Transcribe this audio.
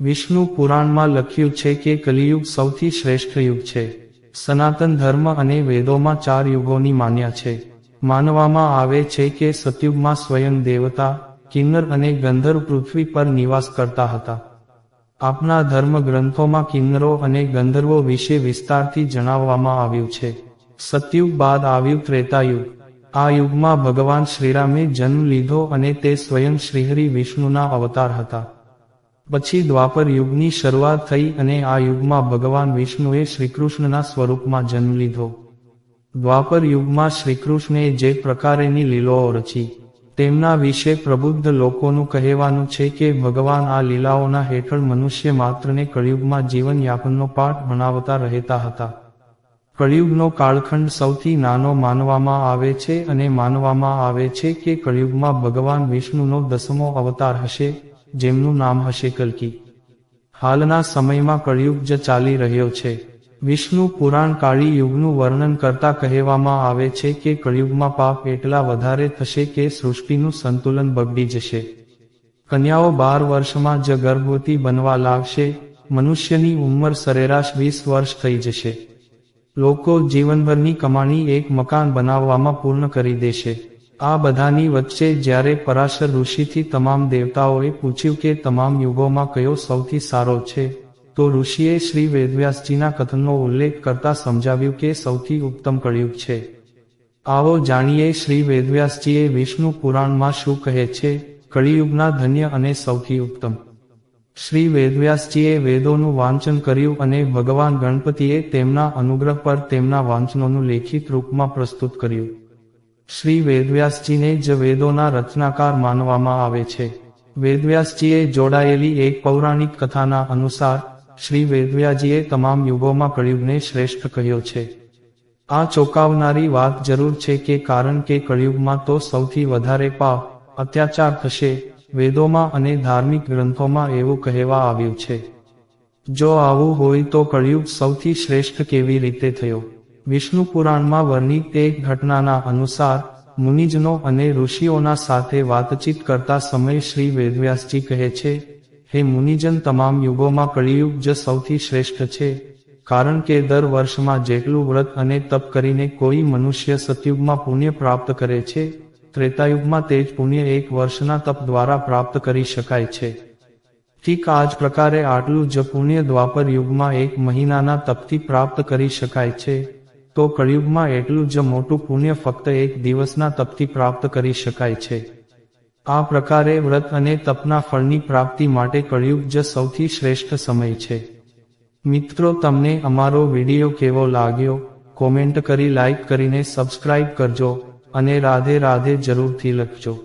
વિષ્ણુ પુરાણમાં લખ્યું છે કે કલિયુગ સૌથી શ્રેષ્ઠ યુગ છે. સનાતન ધર્મ અને વેદોમાં ચાર યુગોની માન્યા છે. માનવામાં આવે છે કે સતયુગમાં સ્વયં દેવતા, કિન્નર અને ગંધર્વ પૃથ્વી પર નિવાસ કરતા હતા. આપના ધર્મ ગ્રંથોમાં કિન્નરો અને ગંધર્વો વિશે વિસ્તારથી જણાવવામાં આવ્યું છે. સતયુગ બાદ આવ્યું ત્રેતાયુગ આ યુગમાં ભગવાન શ્રીરામે જન્મ લીધો અને તે સ્વયં શ્રીહરિ વિષ્ણુના અવતાર હતા. પછી દ્વાપર યુગની શરૂઆત થઈ અને આ યુગમાં ભગવાન વિષ્ણુએ શ્રીકૃષ્ણના સ્વરૂપમાં જન્મ લીધો. દ્વાપર યુગમાં શ્રીકૃષ્ણે જે પ્રકારેની લીલાઓ રચી, તેમના વિશે પ્રબુદ્ધ લોકોનું કહેવાનું છે કે ભગવાન આ લીલાઓના હેઠળ મનુષ્ય માત્રને કળિયુગમાં જીવનયાપનનો પાઠ ભણાવતા રહેતા હતા. કળિયુગનો કાળખંડ સૌથી નાનો માનવામાં આવે છે અને માનવામાં આવે છે કે કળિયુગમાં ભગવાન વિષ્ણુનો દસમો અવતાર હશે. જેમનું નામ હશે કલ્કી. હાલના સમયમાં કળિયુગ જ ચાલી રહ્યો છે. વિષ્ણુ પુરાણ કાળી યુગનું વર્ણન કરતા કહેવામાં આવે છે કે કળિયુગમાં પાપ એટલા વધારે થશે કે સૃષ્ટિનું સંતુલન બગડી જશે. કન્યાઓ બાર વર્ષમાં જ ગર્ભવતી બનવા લાગશે. મનુષ્યની ઉંમર સરેરાશ વીસ વર્ષ થઈ જશે. લોકો જીવનભરની કમાણી એક મકાન બનાવવામાં પૂર્ણ કરી દેશે. આ બધાની વચ્ચે જ્યારે પરાશર ઋષિથી તમામ દેવતાઓએ પૂછ્યું કે તમામ યુગોમાં કયો સૌથી સારો છે, તો ઋષિએ શ્રી વેદવ્યાસજીના કથનનો ઉલ્લેખ કરતા સમજાવ્યું કે સૌથી ઉત્તમ કળિયુગ છે. આવો જાણીએ શ્રી વેદવ્યાસજીએ વિષ્ણુ પુરાણમાં શું કહે છે, કળિયુગના ધન્ય અને સૌથી ઉત્તમ. શ્રી વેદવ્યાસજીએ વેદોનું વાંચન કર્યું અને ભગવાન ગણપતિએ તેમના અનુગ્રહ પર તેમના વાંચનોનું લેખિત રૂપમાં પ્રસ્તુત કર્યું. શ્રી વેદવ્યાસજીને જ વેદોના રચનાકાર માનવામાં આવે છે. વેદવ્યાસજીએ જોડાયેલી એક પૌરાણિક કથાના અનુસાર, શ્રી વેદવ્યાજીએ તમામ યુગોમાં કળિયુગને શ્રેષ્ઠ કહ્યો છે. આ ચોંકાવનારી વાત જરૂર છે કે કારણ કે કળિયુગમાં તો સૌથી વધારે પાપ, અત્યાચાર થશે, વેદોમાં અને ધાર્મિક ગ્રંથોમાં એવું કહેવા આવ્યું છે. જો આવું હોય તો કળિયુગ સૌથી શ્રેષ્ઠ કેવી રીતે થયો? વિષ્ણુ પુરાણમાં વર્ણિત એક ઘટનાના અનુસાર, મુનિજનો અને ઋષિઓના સાથે વાતચીત કરતા સમયે શ્રી વેદવ્યાસજી કહે છે, હે મુનિજન, તમામ યુગોમાં કળિયુગ જ સૌથી શ્રેષ્ઠ છે, કારણ કે દર વર્ષમાં જેટલું વ્રત અને તપ કરીને કોઈ મનુષ્ય સતયુગમાં પુણ્ય પ્રાપ્ત કરે છે, ત્રેતાયુગમાં તે જ પુણ્ય એક વર્ષના તપ દ્વારા પ્રાપ્ત કરી શકાય છે. ઠીક આ જ પ્રકારે આટલું જ પુણ્ય દ્વાપર યુગમાં એક મહિનાના તપથી પ્રાપ્ત કરી શકાય છે. તો કળિયુગમાં એટલું જ મોટું પુણ્ય ફક્ત એક દિવસના તપથી પ્રાપ્ત કરી શકાય છે. આ પ્રકારે વ્રત અને તપના ફળની પ્રાપ્તિ માટે કળિયુગ જ સૌથી શ્રેષ્ઠ સમય છે. મિત્રો, તમને અમારો વીડિયો કેવો લાગ્યો? કોમેન્ટ કરી લાઈક કરીને સબસ્ક્રાઇબ કરજો અને રાધે રાધે જરૂરથી લખજો.